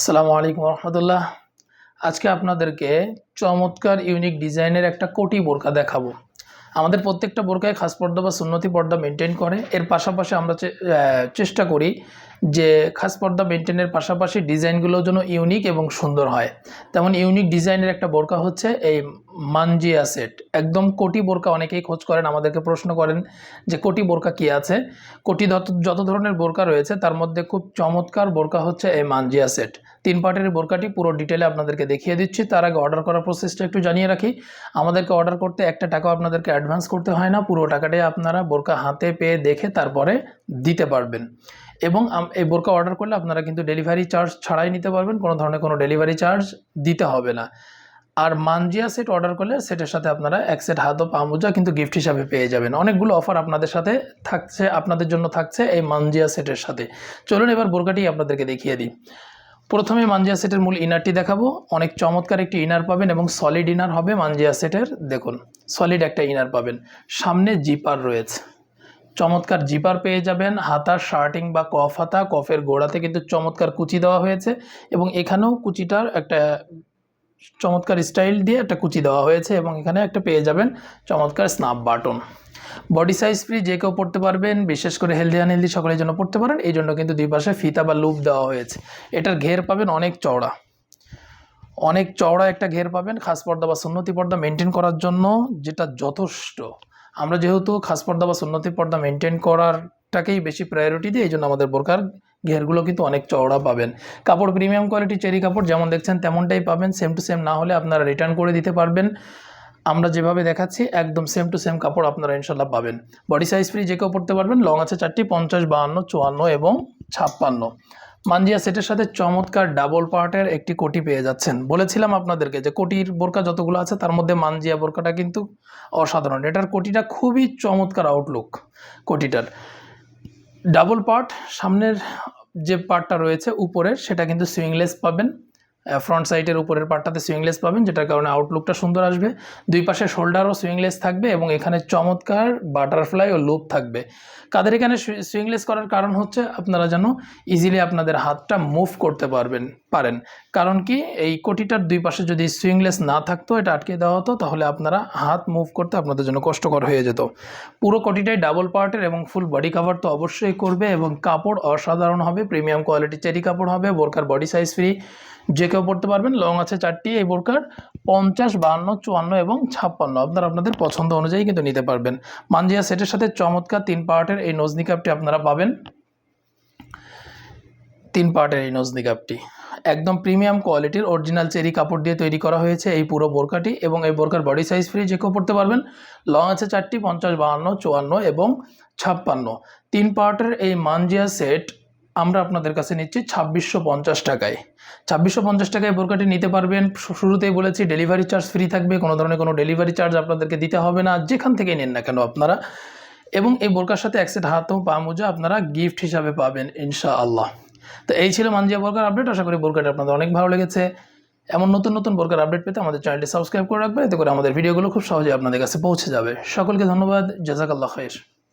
আসসালামু আলাইকুম রহমতুল্লাহ। আজকে আপনাদেরকে চমৎকার ইউনিক ডিজাইনের একটা কোটি বোরকা দেখাবো। আমাদের প্রত্যেকটা বোরকায় খাস পর্দা বা সুন্নতি পর্দা মেনটেন করে। এর পাশাপাশি আমরা চেষ্টা করি যে খাস পর্দা মেনটেনের পাশাপাশি ডিজাইনগুলো যেন ইউনিক এবং সুন্দর হয়। তেমন ইউনিক ডিজাইনের একটা বোরকা হচ্ছে এই মানজিয়া সেট। একদম কোটি বোরকা অনেকেই খোঁজ করেন, আমাদেরকে প্রশ্ন করেন যে কোটি বোরকা কি আছে? কোটি যত ধরনের বোরকা রয়েছে, তার মধ্যে খুব চমৎকার বোরকা হচ্ছে এই মানজিয়া সেট। তিন পার্টের বোরকাটি পুরো ডিটেলে আপনাদেরকে দেখিয়ে দিচ্ছি। তার আগে অর্ডার করার প্রসেসটা একটু জানিয়ে রাখি। আমাদেরকে অর্ডার করতে একটা টাকাও আপনাদেরকে অ্যাডভান্স করতে হয় না। পুরো টাকাটাই আপনারা বোরকা হাতে পেয়ে দেখে তারপরে দিতে পারবেন। এবং এই বোরকা অর্ডার করলে আপনারা কিন্তু ডেলিভারি চার্জ ছাড়াই নিতে পারবেন। কোনো ধরনের কোনো ডেলিভারি চার্জ দিতে হবে না। আর মানজিয়া সেট অর্ডার করলে সেটের সাথে আপনারা এক সেট হাত ও পা মোজা কিন্তু গিফট হিসাবে পেয়ে যাবেন। অনেকগুলো অফার আপনাদের সাথে থাকছে, আপনাদের জন্য থাকছে এই মানজিয়া সেটের সাথে। চলুন এবার বোরকাটি আপনাদেরকে দেখিয়ে দিই। প্রথমে মানজিয়া সেটের মূল ইনারটি দেখাবো। অনেক চমৎকার একটি ইনার পাবেন এবং সলিড ইনার হবে মানজিয়া সেটের। দেখুন সলিড একটা ইনার পাবেন। সামনে জিপার রয়েছে। চমৎকার জিপার পেয়ে যাবেন। হাতা, শার্টিং বা কফ হাতা, কফের গোড়াতে কিন্তু চমৎকার কুচি দেওয়া হয়েছে এবং এখানেও কুচিটার একটা চমৎকার স্টাইল দিয়ে একটা কুচি দেওয়া হয়েছে এবং এখানে একটা পেয়ে যাবেন চমৎকার snap button. Body size free যে কেউ পড়তে পারবেন, বিশেষ করে হেলদি আনহেলদি সকলের জন্য পড়তে পারেন, এই জন্য কিন্তু দুই পাশে ফিতা বা লুপ দেওয়া হয়েছে। এটার ঘের পাবেন অনেক চওড়া। অনেক চওড়া একটা ঘের পাবেন, খাস পর্দা বা সুন্নতি পর্দা মেনটেন করার জন্য যেটা যথেষ্ট। আমরা যেহেতু খাস পর্দা বা সুন্নতি পর্দা মেনটেন করারটাকেই বেশি প্রায়োরিটি দিই, এই জন্য আমাদের বোরকার ঘেরগুলো কিন্তু অনেক চওড়া পাবেন। কাপড় প্রিমিয়াম কোয়ালিটি চেরি কাপড় যেমন দেখছেন তেমনটাই পাবেন সেম টু সেম না হলে আপনারা রিটার্ন করে দিতে পারবেন। আমরা যেভাবে দেখাচ্ছি, একদম সেম টু সেম কাপড় আপনারা ইনশাল্লাহ পাবেন। বডি সাইজ ফ্রি যে কেউ পড়তে পারবেন লং আছে চারটি, পঞ্চাশ, বাহান্ন, চুয়ান্ন এবং ছাপ্পান্ন। মানজিয়া সেটের সাথে চমৎকার ডাবল পার্টের একটি কোটি পেয়ে যাচ্ছেন। বলেছিলাম আপনাদেরকে যে কোটির বোরকা যতগুলো আছে, তার মধ্যে মানজিয়া বোরকাটা কিন্তু অসাধারণ। এটার কোটিটা খুবই চমৎকার আউটলুক কোটিটার। ডাবল পার্ট সামনের যে পার্টটা রয়েছে, উপরের, সেটা কিন্তু সুইংলেস পাবেন। ফ্রন্ট সাইডের উপরের পার্টটাতে সুইংলেস পাবেন, যেটার কারণে আউটলুকটা সুন্দর আসবে। দুই পাশে শোল্ডারও সুইংলেস থাকবে এবং এখানে চমৎকার বাটারফ্লাই ও লুপ থাকবে। কাদের এখানে সুইংলেস করার কারণ হচ্ছে আপনারা যেন ইজিলি আপনাদের হাতটা মুভ করতে পারবেন। পারেন। কারণ কি, এই কোটিটার দুই পাশে যদি সুইংলেস না থাকতো, এটা আটকে দেওয়া হতো, তাহলে আপনারা হাত মুভ করতে আপনাদের জন্য কষ্টকর হয়ে যেত। পুরো কোটিটাই ডাবল পার্টের এবং ফুল বডি কাভার তো অবশ্যই করবে এবং কাপড় অসাধারণ হবে প্রিমিয়াম কোয়ালিটি চেরি কাপড় হবে, বোরকার বডি সাইজ ফ্রি যে কেউ পড়তে পারবেন, লং আছে চারটি, এই বোরকার পঞ্চাশ, বাহান্ন, চুয়ান্ন এবং ছাপ্পান্ন। আপনারা আপনাদের পছন্দ অনুযায়ী কিন্তু নিতে পারবেন। মানজিয়া সেটের সাথে চমৎকার তিন পার্টের এই নজনি কাপটি আপনারা পাবেন। তিন পার্টের এই নজনি কাপটি একদম প্রিমিয়াম কোয়ালিটির অরিজিনাল চেরি কাপড় দিয়ে তৈরি করা হয়েছে এই পুরো বোরকাটি এবং এই বোরকার বডি সাইজ ফ্রি যে কেউ পড়তে পারবেন। লং আছে চারটি, পঞ্চাশ, বাহান্ন, চুয়ান্ন এবং ছাপ্পান্ন। তিন পার্টের এই মানজিয়া সেট আমরা আপনাদের কাছে নিচ্ছি ছাব্বিশশো পঞ্চাশ টাকায়। ছাব্বিশশো পঞ্চাশ টাকায় বোরকাটি নিতে পারবেন। শুরুতেই বলেছি, ডেলিভারি চার্জ ফ্রি থাকবে, কোনো ধরনের কোনো ডেলিভারি চার্জ আপনাদেরকে দিতে হবে না। যেখান থেকে নেন না কেন আপনারা। এবং এই বোরকার সাথে এক সেট হাত ও পা মোজা আপনারা গিফট হিসাবে পাবেন, ইনশাআল্লাহ। তো এই ছিল মানজিয়া বোরকার আপডেট। আশা করি বোরকাটা আপনাদের অনেক ভালো লেগেছে। এমন নতুন নতুন বোরকার আপডেট পেতে আমাদের চ্যানেলটি সাবস্ক্রাইব করে রাখবেন। এতে করে আমাদের ভিডিওগুলো খুব সহজে আপনাদের কাছে পৌঁছে যাবে। সকলকে ধন্যবাদ। জাজাকাল্লাহ খাইর।